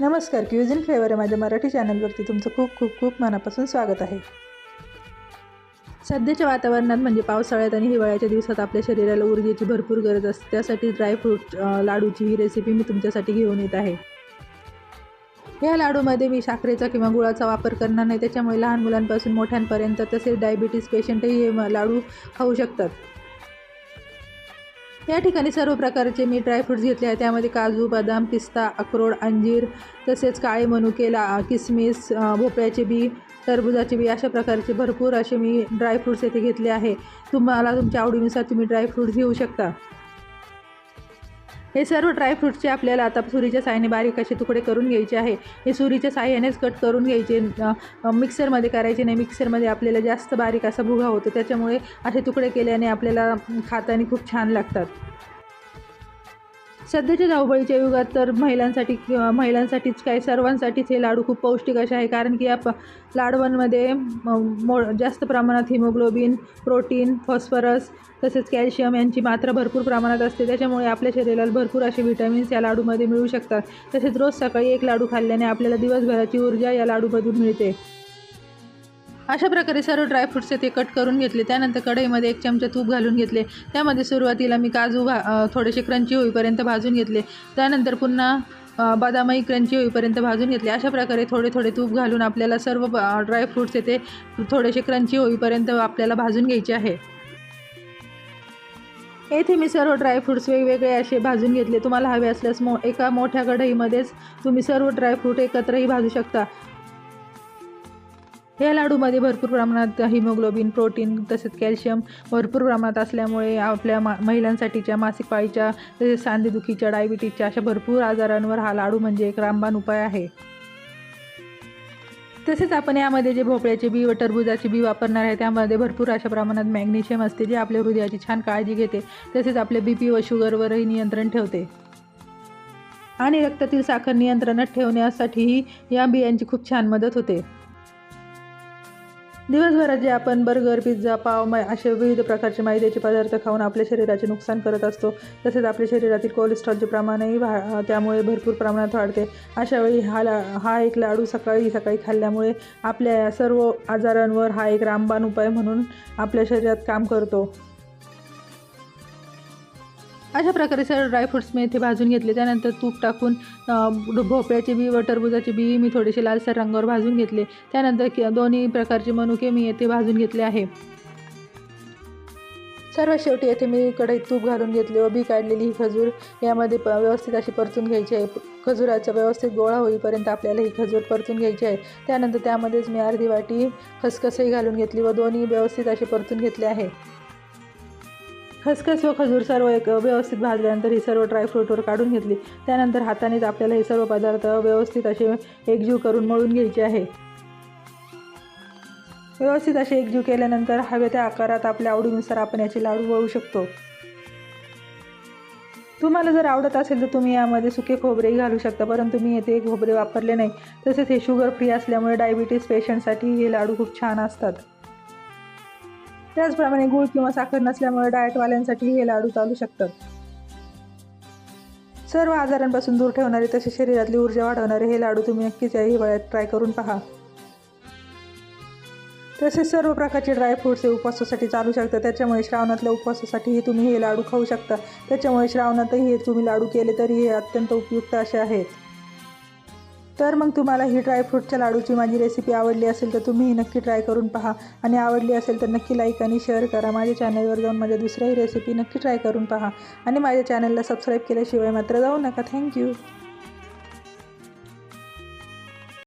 नमस्कार cuisine flavour माझ्या मराठी चॅनलवरती तुमचं खूप खूप खूप मनापासून स्वागत आहे. सध्याच्या वातावरणात म्हणजे पावसाळ्यात आणि हिवाळ्याच्या दिवसात आपल्या शरीराला ऊर्जेची भरपूर गरज असते. त्यासाठी ड्रायफ्रूट लाडूची ही रेसिपी मी तुमच्यासाठी घेऊन येत आहे. या लाडूमध्ये मी साखरेचा किंवा गुळाचा वापर करणार नाही. त्याच्यामुळे लहान मुलांपासून मोठ्यांपर्यंत तसेच डायबिटीज पेशंटही हे लाडू खाऊ शकतात. या ठिकाणी सर्व प्रकारचे मी ड्रायफ्रूट्स घेतले आहे त्यामध्ये काजू बदाम पिस्ता अक्रोड अंजीर तसेच काळे मनुके ला किसमिस भोपळ्याचे बी टरबुजाचे बी अशा प्रकारचे भरपूर असे मी ड्रायफ्रूट्स येथे घेतले आहे. तुम्हाला तुमच्या आवडीनुसार तुम्ही ड्रायफ्रूट्स घेऊ शकता. हे सर्व ड्रायफ्रूटचे आपल्याला आता सुरीच्या साह्याने बारीक असे तुकडे करून घ्यायचे आहे हे सुरीच्या साहाय्यानेच कट करून घ्यायचे. मिक्सरमध्ये करायचे नाही मिक्सरमध्ये आपल्याला जास्त बारीक असा भुगा होतो त्याच्यामुळे असे तुकडे केल्याने आपल्याला खातानी खूप छान लागतात. सध्याच्या धावपळीच्या युगात तर महिलांसाठी महिलांसाठीच काय सर्वांसाठीच हे लाडू खूप पौष्टिक असे आहे. कारण की या प लाडवांमध्ये मो जास्त प्रमाणात हिमोग्लोबिन प्रोटीन फॉस्फरस तसेच कॅल्शियम यांची मात्रा भरपूर प्रमाणात असते. त्याच्यामुळे आपल्या शरीराला भरपूर असे विटॅमिन्स या लाडूमध्ये मिळू शकतात. तसेच रोज सकाळी एक लाडू खाल्ल्याने आपल्याला दिवसभराची ऊर्जा या लाडूमधून मिळते. अशा प्रकारे सर्व ड्रायफ्रुट्स ते कट करून घेतले. त्यानंतर कढईमध्ये एक चमचा तूप घालून घेतले. त्यामध्ये सुरुवातीला मी काजू भा थोडेसे क्रंची होईपर्यंत भाजून घेतले. त्यानंतर पुन्हा बदामही क्रंची होईपर्यंत भाजून घेतले. अशा प्रकारे थोडे थोडे तूप घालून आपल्याला सर्व ड्रायफ्रुट्स येते थोडेसे क्रंची होईपर्यंत आपल्याला भाजून घ्यायचे आहे. येथे मी सर्व ड्रायफ्रुट्स वेगवेगळे असे भाजून घेतले. तुम्हाला हवे असल्यास मो एका मोठ्या कढईमध्येच तुम्ही सर्व ड्रायफ्रूट एकत्रही भाजू शकता. या लाडूमध्ये भरपूर प्रमाणात हिमोग्लोबिन प्रोटीन तसेच कॅल्शियम भरपूर प्रमाणात असल्यामुळे आपल्या मा महिलांसाठीच्या मासिक पाळीच्या तसेच सांधेदुखीच्या डायबिटीजच्या अशा भरपूर आजारांवर हा लाडू म्हणजे एक रामबाण उपाय आहे. तसेच आपण यामध्ये जे भोपळ्याचे बी व टरबुजाचे बी वापरणार आहे त्यामध्ये भरपूर अशा प्रमाणात मॅग्नेशियम असते जे आपल्या हृदयाची छान काळजी घेते. तसेच आपले बी पी व शुगरवरही नियंत्रण ठेवते. आणि रक्तातील साखर नियंत्रणात ठेवण्यासाठीही या बियांची खूप छान मदत होते. दिवसभरात जे आपण बर्गर पिझ्झा पाव मै असे विविध प्रकारचे मैद्याचे पदार्थ खाऊन आपल्या शरीराचे नुकसान करत असतो. तसेच आपल्या शरीरातील कोलेस्ट्रॉलचे प्रमाणही वा त्यामुळे भरपूर प्रमाणात वाढते. अशावेळी हा ला हा एक लाडू सकाळी सकाळी खाल्ल्यामुळे आपल्या या सर्व आजारांवर हा एक रामबाण उपाय म्हणून आपल्या शरीरात काम करतो. अशा प्रकारे सर्व ड्रायफ्रुट्स मी इथे भाजून घेतले. त्यानंतर तूप टाकून भोपळ्याचे बी व टरबुजाचे बी मी थोडेसे लालसर रंगावर भाजून घेतले. त्यानंतर दोन्ही प्रकारचे मनुके मी येथे भाजून घेतले आहे. सर्वात शेवटी येथे मी कढईत तूप घालून घेतले व बी काढलेली ही खजूर. यामध्ये प व्यवस्थित अशी परतून घ्यायची आहे. खजुराचा व्यवस्थित गोळा होईपर्यंत आपल्याला ही खजूर परतून घ्यायची आहे. त्यानंतर त्यामध्येच मी अर्धी वाटी खसखसही घालून घेतली व दोन्ही व्यवस्थित असे परतून घेतले आहे. खसखस व खजूर सर्व एक व्यवस्थित भाजल्यानंतर ही सर्व ड्रायफ्रूटवर काढून घेतली. त्यानंतर हातानेच आपल्याला हे सर्व पदार्थ व्यवस्थित असे एकजीव करून मळून घ्यायचे आहे. व्यवस्थित असे एकजीव केल्यानंतर हवे त्या आकारात आपल्या आवडीनुसार आपण याचे लाडू वळू शकतो. तुम्हाला जर आवडत असेल तर तुम्ही यामध्ये सुके खोबरेही घालू शकता परंतु मी येथे खोबरे वापरले नाही. तसेच हे शुगर फ्री असल्यामुळे डायबिटीज पेशंटसाठी हे लाडू खूप छान असतात. त्याचप्रमाणे गूळ किंवा साखर नसल्यामुळे डाएटवाल्यांसाठी हे लाडू चालू शकतात. सर्व आजारांपासून दूर ठेवणारे तसे शरीरातली ऊर्जा वाढवणारे हे लाडू तुम्ही नक्कीच या हिवाळ्यात ट्राय करून पहा. तसेच सर्व प्रकारचे ड्रायफ्रूट्स हे उपवासासाठी चालू शकतात. त्याच्यामुळे श्रावणातल्या उपवासासाठीही तुम्ही हे लाडू खाऊ शकता. त्याच्यामुळे श्रावणातही हे तुम्ही लाडू केले तरी हे अत्यंत उपयुक्त असे आहेत. तर मग तुम्हाला ही ड्रायफ्रूटच्या लाडूची माझी रेसिपी आवडली असेल तर तुम्ही ही नक्की ट्राय करून पहा. आणि आवडली असेल तर नक्की लाईक आणि शेअर करा. माझ्या चॅनलवर जाऊन माझ्या दुसऱ्याही रेसिपी नक्की ट्राय करून पहा. आणि माझ्या चॅनलला सबस्क्राईब केल्याशिवाय मात्र जाऊ नका. थँक्यू